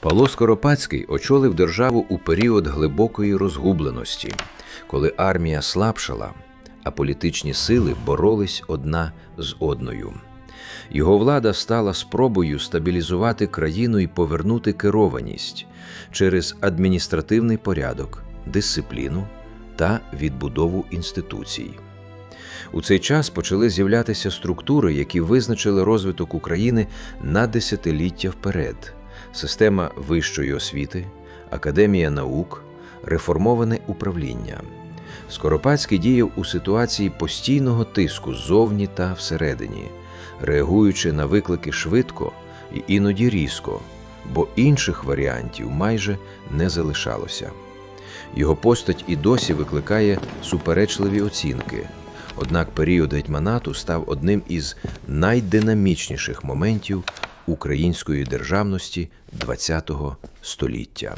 Павло Скоропадський очолив державу у період глибокої розгубленості, коли армія слабшала, а політичні сили боролись одна з одною. Його влада стала спробою стабілізувати країну і повернути керованість через адміністративний порядок, дисципліну та відбудову інституцій. У цей час почали з'являтися структури, які визначили розвиток України на десятиліття вперед: система вищої освіти, академія наук, реформоване управління. Скоропадський діяв у ситуації постійного тиску ззовні та всередині, реагуючи на виклики швидко і іноді різко, бо інших варіантів майже не залишалося. Його постать і досі викликає суперечливі оцінки. Однак період гетьманату став одним із найдинамічніших моментів української державності ХХ століття.